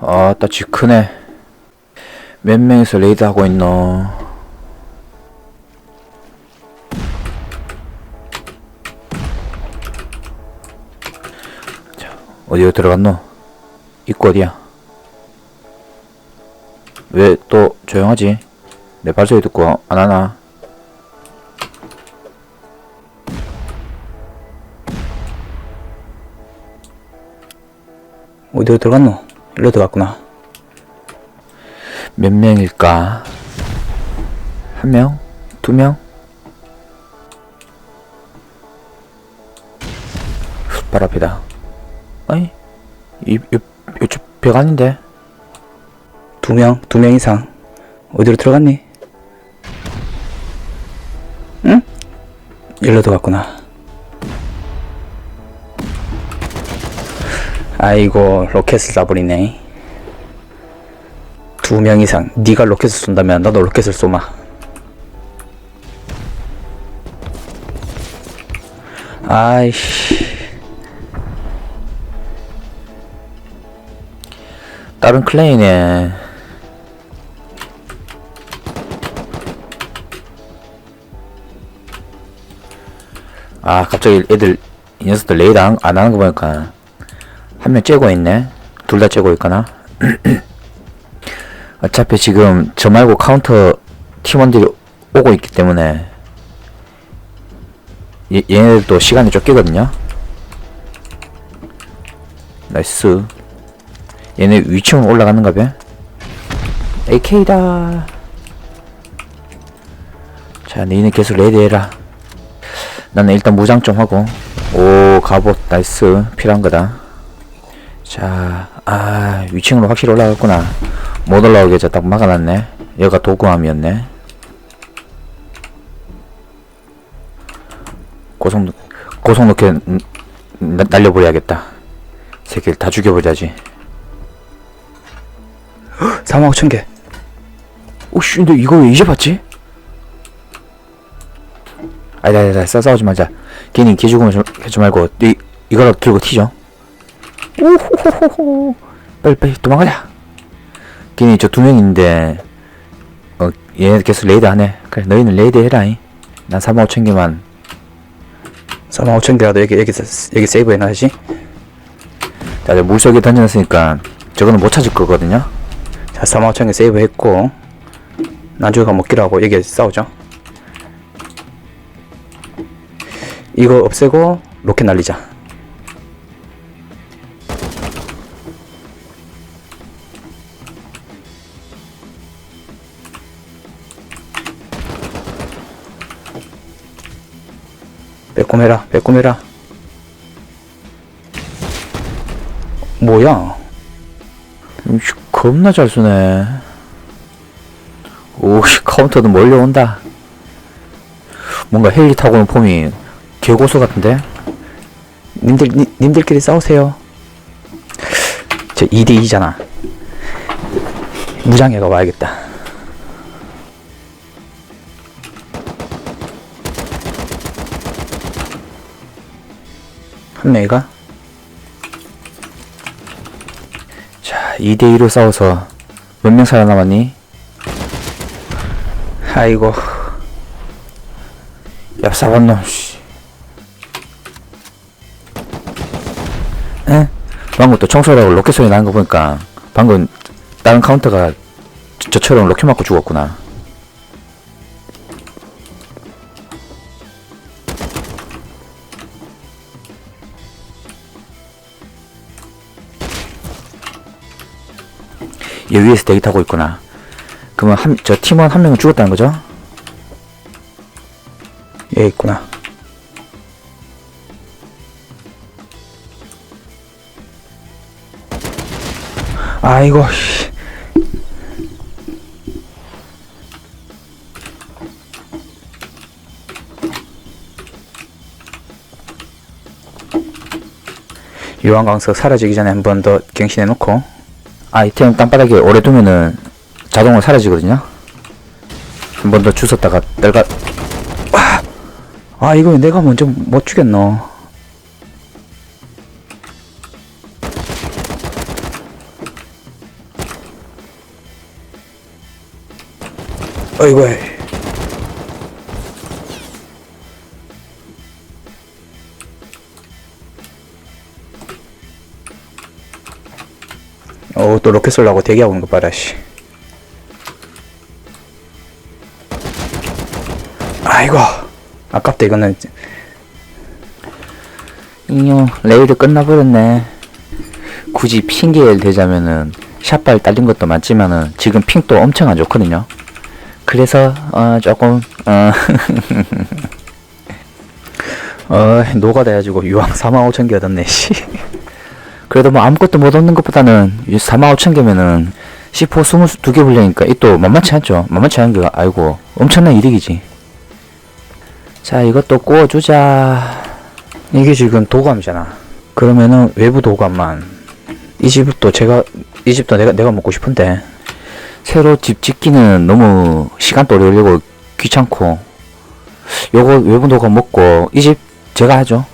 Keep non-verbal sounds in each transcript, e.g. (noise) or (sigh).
아따 쥐 크네. 몇 명이서 레이드 하고 있노? 자 어디로 들어갔노? 입구 어디야? 왜 또 조용하지? 내 발소리 듣고 안 하나? 어디로 들어갔노? 일로 들어갔구나. 몇 명일까? 한 명? 두 명? 발 앞이다. 아니, 이, 이, 이쪽 벽 아닌데? 두 명, 두 명 이상. 어디로 들어갔니? 응? 일로 들어갔구나. 아이고, 로켓을 쏴버리네. 두 명 이상. 네가 로켓을 쏜다면 나도 로켓을 쏘마. 아이씨. 다른 클레이네. 아, 갑자기 애들, 이 녀석들 레이드 안, 안 하는 거 보니까, 한 명 째고 있네? 둘 다 째고 있거나? (clears throat) 어차피 지금 저 말고 카운터 팀원들이 오고 있기 때문에, 얘, 얘네들도 시간이 쫓기거든요? 나이스. 얘네 위층으로 올라가는가 봐. AK다. 자, 너희는 계속 레디해라. 나는 일단 무장 좀 하고. 오, 갑옷, 나이스. 필요한 거다. 자, 아, 위층으로 확실히 올라갔구나. 못 올라오게 해서 딱 막아놨네. 여가 도구함이었네. 고성, 고성 놓게 음, 나- 날려버려야겠다. 새끼를 다 죽여버려야지. (gasps) 3만 5천 개. 오씨 근데 이거 왜 이제 봤지? 아니다 아니다 싸 싸우지 말자 괜히 개 죽으면 좀, 하지 말고 이, 이거라도 들고 튀죠 오호호호호 빨리 빨리 도망가자 괜히 저두 명인데 어 얘네 계속 레이드 하네 그래 너희는 레이드 해라잉 난 3만 5천 개만 4만 5천 개라도 여기, 여기, 여기 세이브 해놔야지. 자 이제 물속에 던져놨으니까 저거는 못 찾을 거거든요 자, 4만 5천 개 세이브 했고, 나중에 먹기로 하고 여기 싸우죠. 이거 없애고, 로켓 날리자. 빼꼼해라, 빼꼼해라. 뭐야? 이씨, 겁나 잘 쏘네. 오씨, 카운터도 몰려온다. 뭔가 헬기 타고 오는 폼이 개고수 같은데? 님들 니, 님들끼리 싸우세요. 저 2대 2잖아. 무장해가 와야겠다. 한 명이가 자, 2대2로 싸워서 몇 명 살아남았니? 아이고 얍삽한 놈, 씨. 에? 방금 또 청소하고 로켓 소리 나는 거 보니까 방금 다른 카운터가 저, 저처럼 로켓 맞고 죽었구나. 얘 위에서 대기 타고 있구나. 그러면 한, 저 팀원 한 명은 죽었다는 거죠? 얘 있구나. 아이고 씨. 유황광석 사라지기 전에 한 번 더 갱신해 놓고 아이템 땅바닥에 오래 두면은 자동으로 사라지거든요. 한 번 더 주웠다가 떨가 아, 아 이거 내가 먼저 못 죽였노? 어이구 어, 또 로켓 쏠라고 대기하고 있는 거 봐라, 씨. 아이고. 아깝다, 이거는. 인형 레이드 끝나버렸네 굳이 핑계를 대자면은 샷발 딸린 것도 맞지만은 지금 핑도 엄청 안 좋거든요 그래서 어 조금 어 (laughs) 어, 노가다 해가지고 유황 4만 5천 개 얻었네, 씨. 그래도 뭐 아무것도 못 얻는 것보다는 4만 5천 개면은 C4 22개 불려니까 이 또 만만치 않죠 만만치 않은 게 아이고 엄청난 이득이지 자 이것도 구워주자 이게 지금 도감이잖아. 그러면은 외부 도감만. 이 집도 제가, 이 집도 내가, 내가 먹고 싶은데. 새로 집 짓기는 너무 시간도 오래 걸리고 귀찮고 요거 외부 도가 먹고 이 집 제가 하죠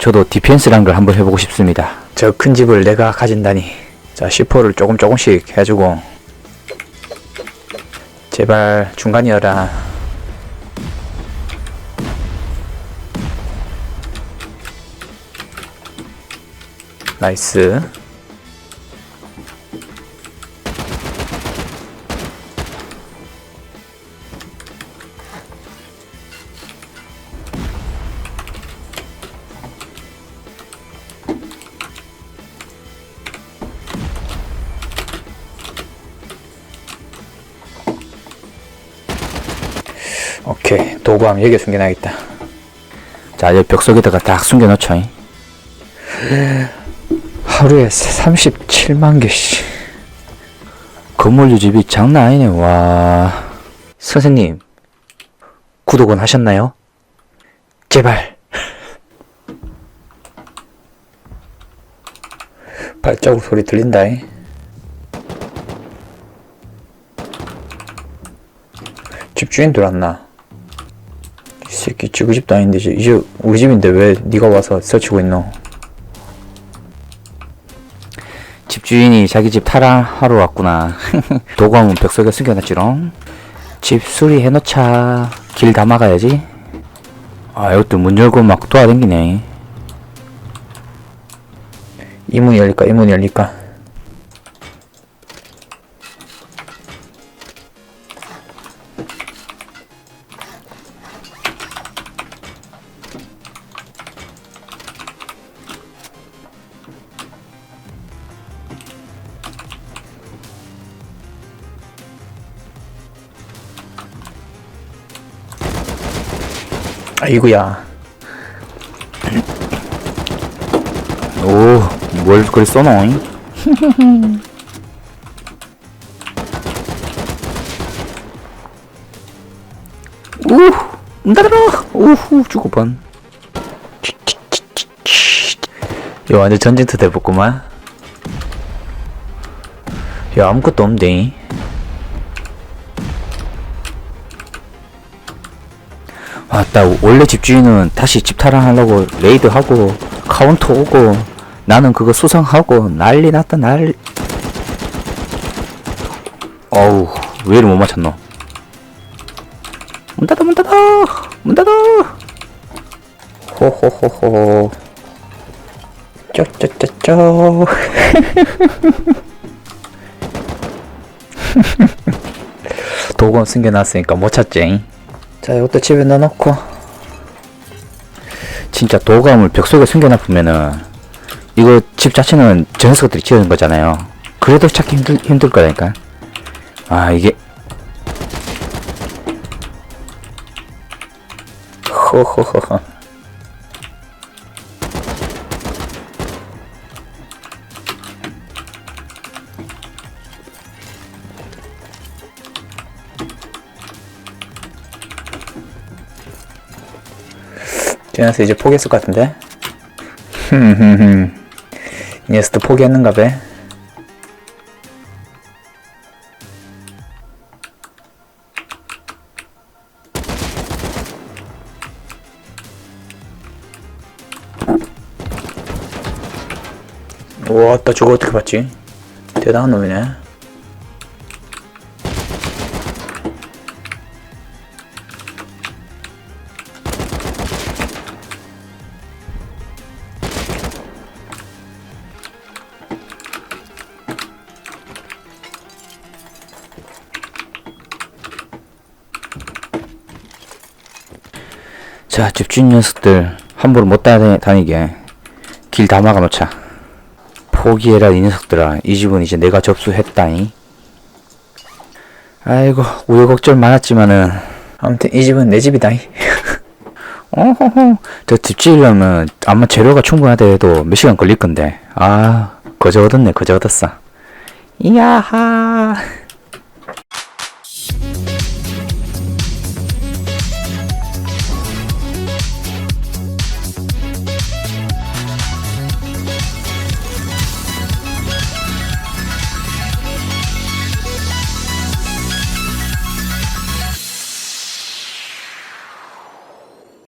저도 디펜스란 걸 한번 해보고 싶습니다 저 큰 집을 내가 가진다니. 자, C4를 조금 조금씩 해가지고. 제발 중간이어라. 나이스. 오케이. 도구함 여기에 숨겨놔야겠다. 자 여기 벽 속에다가 딱 숨겨놓죠 잉. 하루에 37만 개씩. 건물 유지비 장난 아니네 와 선생님, 구독은 하셨나요? 제발. (laughs) 발자국 소리 들린다. 이 집주인 들어왔나? 지구 집도 아닌데 이제, 이제 우리 집인데 왜 네가 와서 설치고 있노? 집주인이 자기 집 타락하러 왔구나 (laughs) 도구함은 벽 속에 숨겨놨지롱 집 수리해놓자 길 다 막아야지 아 이것도 문 열고 막 돌아다니네 이 문이 열릴까? 이 문이 열릴까? 아이구야. 오 뭘 그리 써놓 잉? 우문 (laughs) 닫아라 우후 죽어번 야 완전 전쟁터 돼봤구만 야 아무것도 없네 맞다 원래 집주인은 다시 집 타락하려고 레이드하고 카운터 오고 나는 그거 수성하고 난리 났다 난리. 어우 왜 이리 못 맞췄노? 문 닫아 문 닫아 문 닫아. 호호호호. 쪼쪼쪼쪼 도건 숨겨놨으니까 못 찾지 자 이것도 집에 넣어놓고. 진짜 도감을 벽 속에 숨겨놔보면은 이거 집 자체는 저 녀석들이 지은 거잖아요. 그래도 찾기 힘들, 힘들 거라니까. 아 이게. 호호호호 지나서 이제 포기했을 것 같은데? (laughs) 흠흠흠 이 녀석도 포기했는가 봐. 와따 저거 어떻게 봤지? 대단한 놈이네 자 집주인 녀석들 함부로 못 다니, 다니게 길 다 막아놓자. 포기해라 이 녀석들아. 이 집은 이제 내가 접수했다잉. 아이고 우여곡절 많았지만은 아무튼 이 집은 내 집이다. (laughs) 어허허 저 집 지으려면 아마 재료가 충분하다 해도 몇 시간 걸릴 건데. 아 거저 얻었네 거저 얻었어. 이야하